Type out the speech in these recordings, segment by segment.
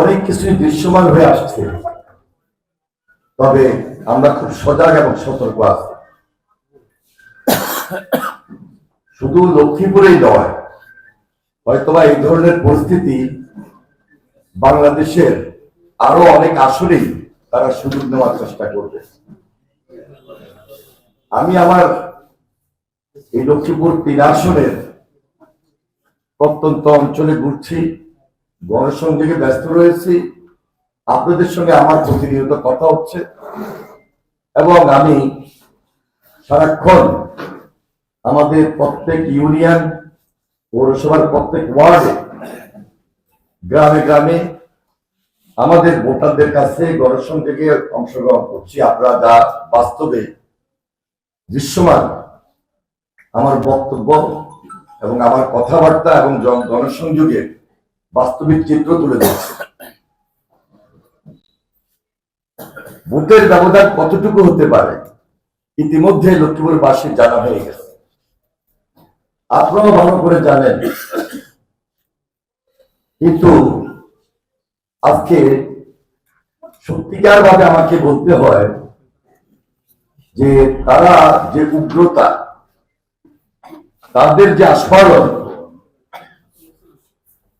অনেক কিছুই দৃশ্যমান হয়ে আসছে। তবে আমরা খুব সজাগ এবং সতর্ক আছি। শুধু লক্ষ্মীপুরেই নয়, হয়তোবা এই ধরনের পরিস্থিতি বাংলাদেশের আরও অনেক আসলেই তারা সুযোগ নেওয়ার চেষ্টা করবে। আমি আমার এই লক্ষ্মীপুর তিন আসনের প্রত্যন্ত অঞ্চলে ঘুরছি। গণসংযোগে ব্যস্ত রয়েছি। আপনাদের সঙ্গে আমার প্রতিনিয়ত কথা হচ্ছে। এবং আমি সারাক্ষণ আমাদের প্রত্যেক ইউনিয়ন, পৌরসভার প্রত্যেক ওয়ার্ডে, গ্রামে গ্রামে আমাদের ভোটারদের কাছে গণসংযোগে অংশগ্রহণ করছি। আপনারা যা বাস্তবে দৃশ্যমান আমার বক্তব্য এবং আমার কথাবার্তা এবং গণসংযোগের বাস্তবিক চিত্র তুলে ধরছে। ভোটের ব্যবধান কতটুকু হতে পারে, ইতিমধ্যে লক্ষ্মীপুরবাসীর জানা হয়ে গেছে। আপনারাও ভালো করে জানেন। কিন্তু আজকে সত্যিকার ভাবে আমাকে বলতে হয় যে তারা যে উগ্রতা, তাদের যে আস্ফালন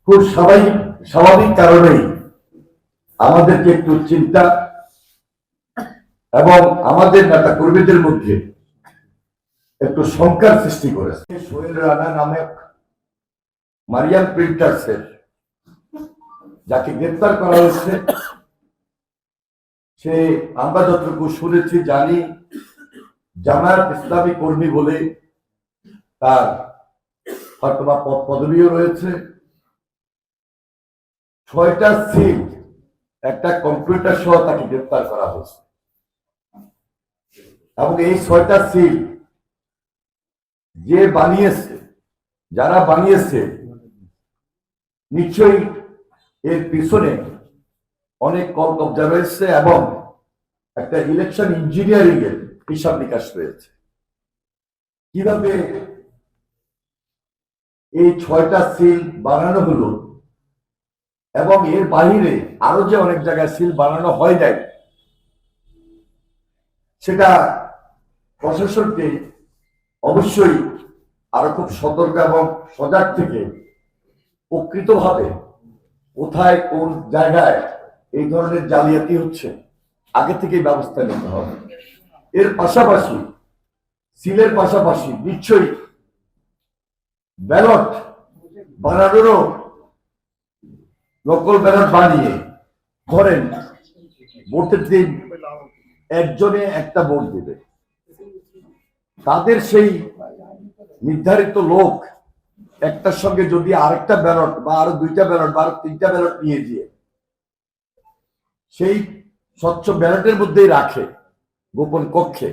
খুব স্বাভাবিক স্বাভাবিক কারণেই আমাদেরকে একটু চিন্তা এবং আমাদের নেতা কর্মীদের মধ্যে একটু শঙ্কার সৃষ্টি করেছে। সোহেল রানা নামে মারিয়াম প্রিন্টার্সের, যাকে গ্রেপ্তার করা হয়েছে, সে আমরা যতটুকু শুনেছি, জানি, জামায়াত ইসলামী কর্মী বলে তার হয়তোবা পদ পদবিও রয়েছে। ছয়টা সিট একটা কম্পিউটার সহ তাকে গ্রেপ্তার করা হয়েছে। এবং এই ছয়টা সিল যে বানিয়েছে, যারা বানিয়েছে, নিশ্চয়ই এর পিছনে অনেক কল কবজা রয়েছে এবং একটা ইলেকশন ইঞ্জিনিয়ারিং এর হিসাব নিকাশ রয়েছে। কীভাবে এই ছয়টা সিল বানানো হলো? এবং এর বাহিরে আরও যে অনেক জায়গায় সিল বানানো হয় নাই, সেটা প্রশাসনকে অবশ্যই আরও খুব সতর্ক এবং সজাগ থেকে প্রকৃতভাবে কোথায় কোন জায়গায় এই ধরনের জালিয়াতি হচ্ছে, আগে থেকেই ব্যবস্থা নিতে হবে। এর পাশাপাশি, সিলের পাশাপাশি নিশ্চয়ই ব্যালট বানানোরও নকল ব্যালট বানিয়ে ধরেন, ভোটের দিন একজনে একটা ভোট দেবে। তাদের সেই নির্ধারিত লোক একটার সঙ্গে যদি আরেকটা ব্যালট বা আরও দুইটা ব্যালট বা আরও তিনটা ব্যালট নিয়ে দিয়ে সেই স্বচ্ছ ব্যালটের মধ্যেই রাখে গোপন কক্ষে,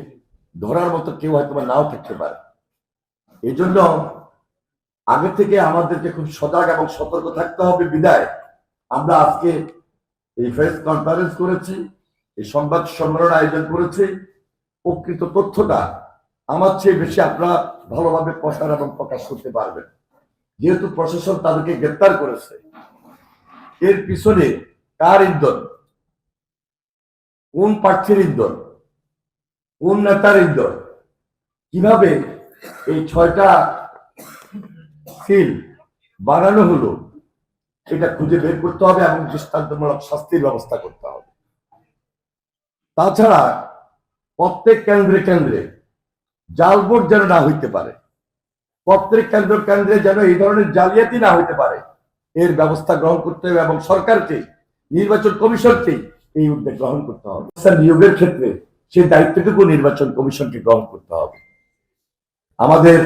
ধরার মতো কেউ হয়তো নাও থাকতে পারে। এই জন্য আগে থেকে আমাদেরকে খুব সজাগ এবং সতর্ক থাকতে হবে বিদায়। আমরা আজকে এই প্রেস কনফারেন্স করেছি, এই সংবাদ সম্মেলন আয়োজন করেছি। প্রকৃত তথ্যটা আমার চেয়ে বেশি আপনারা ভালোভাবে প্রসার এবং প্রকাশ করতে পারবেন। যেহেতু প্রশাসন তাদেরকে গ্রেপ্তার করেছে, এর পিছনে কার ইন্ধন? কোন প্রার্থীর ইন্ধন? কোন নেতার ইন্ধন? কীভাবে এই ছয়টা সিল বানানো হলো? এটা খুঁজে বের করতে হবে এবং দৃষ্টান্তমূলক শাস্তির ব্যবস্থা করতে হবে। তাছাড়া প্রত্যেক কেন্দ্রে কেন্দ্রে জাল ভোট যেন না হইতে পারে। প্রত্যেক কেন্দ্র কেন্দ্রে যেন এই ধরনের জালিয়াতি না হইতে পারে। এর ব্যবস্থা গ্রহণ করতে হবে এবং সরকারকে, নির্বাচন কমিশনকে এই উদ্যোগ গ্রহণ করতে হবে। নিয়োগের ক্ষেত্রে সেই দায়িত্বটুকু নির্বাচন কমিশনকে গ্রহণ করতে হবে। আমাদের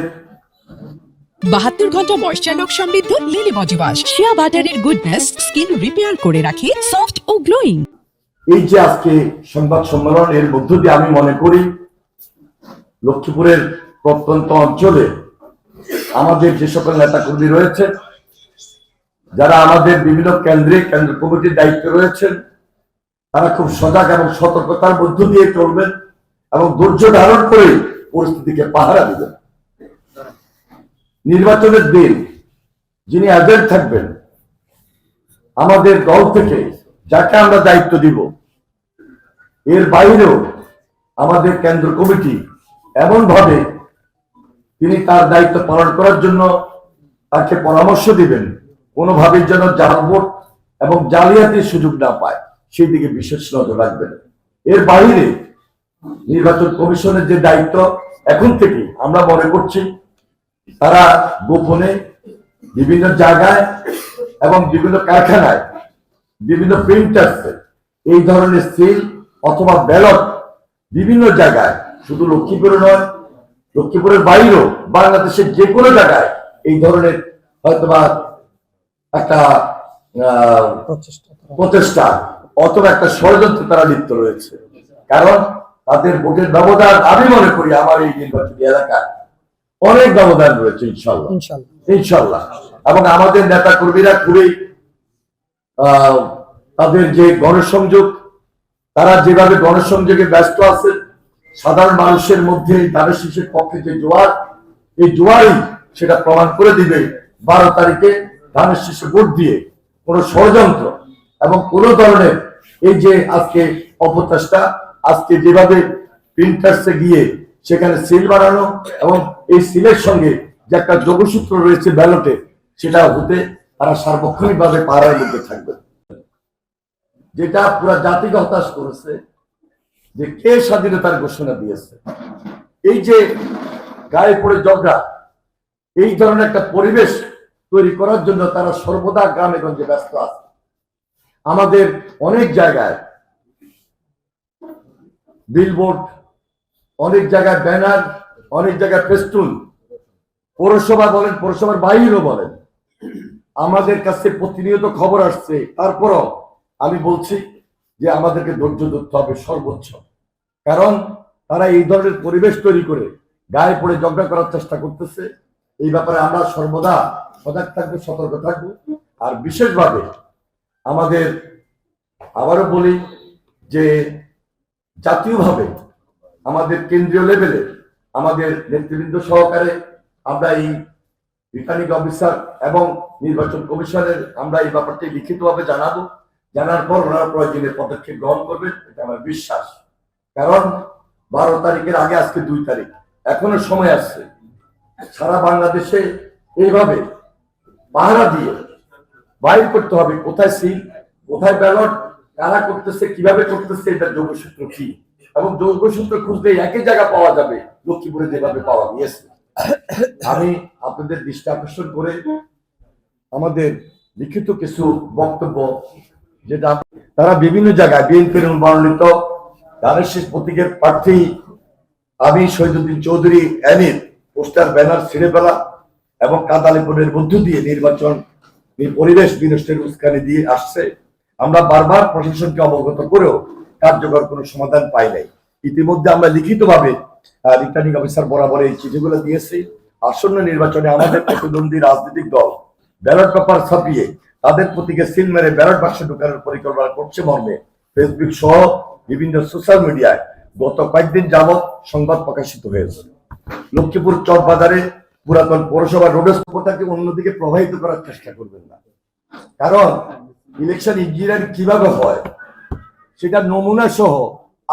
বাহাত্তর ঘণ্টা ময়শ্চার লক সমৃদ্ধ লিলি ওয়াশ শিয়া বাটারের গুডনেস স্কিন রিপেয়ার করে রাখে সফট ও গ্লোয়িং এই যে আজকে সংবাদ সম্মেলন এর মধ্য দিয়ে আমি মনে করি, লক্ষ্মীপুরের প্রত্যন্ত অঞ্চলে আমাদের যে সকল নেতাকর্মী রয়েছে, যারা আমাদের বিভিন্ন কেন্দ্রে কেন্দ্র কমিটির দায়িত্বে রয়েছেন, তারা খুব সজাগ এবং সতর্কতার মধ্য দিয়ে চলবেন এবং ধৈর্য ধারণ করে পরিস্থিতিকে পাহারা দিবেন। নির্বাচনের দিন যিনি এজেন্ট থাকবেন, আমাদের দল থেকে যাকে আমরা দায়িত্ব দিব, এর বাইরেও আমাদের কেন্দ্র কমিটি এমন ভাবে তিনি তার দায়িত্ব পালন করার জন্য তাকে পরামর্শ দিবেন কোনোভাবে যেন জাল ভোট এবং জালিয়াতির সুযোগ না পায়, সেই দিকে বিশেষ নজর রাখবেন। এর বাইরে নির্বাচন কমিশনের যে দায়িত্ব, এখন থেকে আমরা মনে করছি তারা গোপনে বিভিন্ন জায়গায় এবং বিভিন্ন কারখানায় বিভিন্ন প্রিন্টার্সে এই ধরনের সিল অথবা ব্যালট বিভিন্ন জায়গায় শুধু লক্ষ্মীপুরে নয় লক্ষ্মীপুরের বাইরেও বাংলাদেশের যে কোনো জায়গায় এই ধরনের হয়তোবা একটা। প্রচেষ্টা অথবা একটা ষড়যন্ত্রে তারা লিপ্ত রয়েছে কারণ তাদের ভোটের ব্যবধান আমি মনে করি আমার এই নির্বাচনী এলাকায় অনেক ব্যবধান রয়েছে ইনশাল্লাহ। ইনশাল্লাহ। এবং আমাদের নেতা কর্মীরা খুবই তাদের যে গণসংযোগ তারা যেভাবে গণসংযোগে ব্যস্ত আছে সাধারণ মানুষের মধ্যে শিশুর পক্ষে যে জোয়ার এই জোয়ারই সেটা প্রমাণ করে দিবে বারো তারিখে ধানের শীষে ভোট দিয়ে কোন ষড়যন্ত্র এবং কোন ধরনের এই যে আজকে অপচেষ্টা আজকে যেভাবে প্রিন্টার্সে গিয়ে সেখানে সিল বানানো এবং এই সিলের সঙ্গে যে একটা যোগসূত্র রয়েছে ব্যালটে, সেটা হতে তারা সার্বক্ষণিক ভাবে পাড়ার মধ্যে থাকবে। যেটা পুরা জাতিকে হতাশ করেছে, যে কে স্বাধীনতার ঘোষণা দিয়েছে। এই যে গায়ে পড়ে ঝগড়া, এই ধরনের একটা পরিবেশ তৈরি করার জন্য তারা সর্বদা গ্রামে গঞ্জে ব্যস্ত আছে। আমাদের অনেক জায়গায় বিলবোর্ড অনেক জায়গায় ব্যানার অনেক জায়গায় ফেস্টুন। পৌরসভা বলেন, পৌরসভার বাইরেও বলেন। আমাদের কাছে প্রতিনিয়ত খবর আসছে। তারপরও আমি বলছি যে আমাদেরকে ধৈর্য ধরতে হবে সর্বোচ্চ। কারণ তারা এই ধরনের পরিবেশ তৈরি করে গায়ে পড়ে ঝগড়া করার চেষ্টা করতেছে। এই ব্যাপারে আমরা সর্বদা সজাগ থাকব, সতর্ক থাকব। আর বিশেষভাবে আমাদের আবারও বলি যে জাতীয়ভাবে আমাদের কেন্দ্রীয় লেভেলে আমাদের নেতৃবৃন্দ সহকারে আমরা এই রিটার্নিং অফিসার এবং নির্বাচন কমিশনের আমরা এই ব্যাপারটি লিখিতভাবে জানাব। জানার পর ওনারা প্রয়োজনীয় পদক্ষেপ গ্রহণ করবেন, এটা আমার বিশ্বাস। কারণ বারো তারিখের আগে আজকে দুই তারিখ, এখনও সময় আছে। সারা বাংলাদেশে এইভাবে পাহারা দিয়ে বাইর করতে হবে, কোথায় সিল, কোথায় ব্যালট, কারা করতেছে, কীভাবে করতেছে এটা যোগসূত্র কি? এবং যোগসূত্র খুঁজলে একই জায়গা পাওয়া যাবে। লক্ষ্মীপুরে যেভাবে পাওয়া গিয়েছে। আমি আপনাদের দৃষ্টি আকর্ষণ করে আমাদের লিখিত কিছু বক্তব্য যেটা তারা বিভিন্ন জায়গায় বিএনপির মনোনীত শেষ প্রতীকের প্রার্থী আমি শহীদুদ্দিন চৌধুরী অ্যানির পোস্টার, ব্যানার ছিঁড়ে ফেলা এবং কাদালিপুরের মধ্য দিয়ে নির্বাচন পরিবেশ বিনষ্টের উস্কানি দিয়ে আসছে। আমরা বারবার প্রশাসনকে অবগত করেও কার্যকর কোনো সমাধান পাই নাই। ইতিমধ্যে আমরা লিখিতভাবে রিটার্নিং অফিসার বরাবর এই চিঠিগুলো দিয়েছি। আসন্ন নির্বাচনে আমাদের প্রতিদ্বন্দ্বী রাজনৈতিক দল ব্যালট পেপার ছাপিয়ে তাদের প্রতীকে সিল মেরে ব্যালট বাক্সে ঢোকানোর পরিকল্পনা করছে মর্মে। ফেসবুক সহ বিভিন্ন সোশ্যাল মিডিয়ায় গত কয়েকদিন যাবৎ সংবাদ প্রকাশিত হয়েছে। লক্ষ্মীপুর চক বাজারে পুরাতন পৌরসভা রোডের স্তম্ভটাকে অন্যদিকে প্রবাহিত করার চেষ্টা করবেন না। কারণ ইলেকশন ইঞ্জিনিয়ার কীভাবে হয় সেটা নমুনা সহ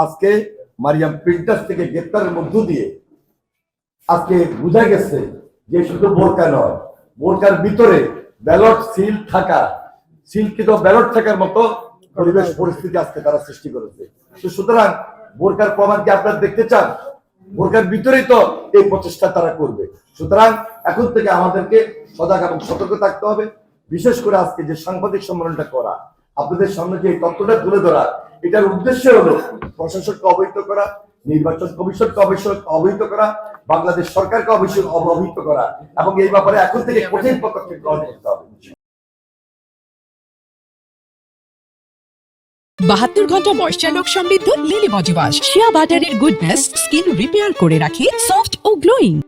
আজকে মারিয়াম প্রিন্টার থেকে গ্রেপ্তারের মধ্য দিয়ে আজকে বোঝা গেছে যে শুধু বোরকা নয়, বোরকার ভিতরে ব্যালট, সিল থাকা, সিলকৃত ব্যালট থাকার মতো পরিবেশ পরিস্থিতি আজকে তারা সৃষ্টি করেছে। তো সুতরাং বোরকার প্রমাণ কি আপনারা দেখতে চান? বোরকার ভিতরেই তো এই প্রচেষ্টা তারা করবে। সুতরাং এখন থেকে আমাদেরকে সজাগ এবং সতর্ক থাকতে হবে। বিশেষ করে আজকে যে সাংবাদিক সম্মেলনটা করা, আপনাদের সামনে যে তথ্যটা তুলে ধরা এটার উদ্দেশ্য হলো প্রশাসনকে অবহিত করা, নির্বাচন কমিশনকে অবশ্য অবহিত করা, বাংলাদেশ সরকারকে অবশ্যই অবহিত করা, এবং এই ব্যাপারে এখন থেকে কঠিন পদক্ষেপ গ্রহণ করতে হবে। বাহাত্তর ঘণ্টা ময়শ্চার লোক সমৃদ্ধ লিলি ওয়াশ শিয়া বাটারের গুডনেস স্কিন রিপেয়ার করে রাখে সফট ও গ্লোয়িং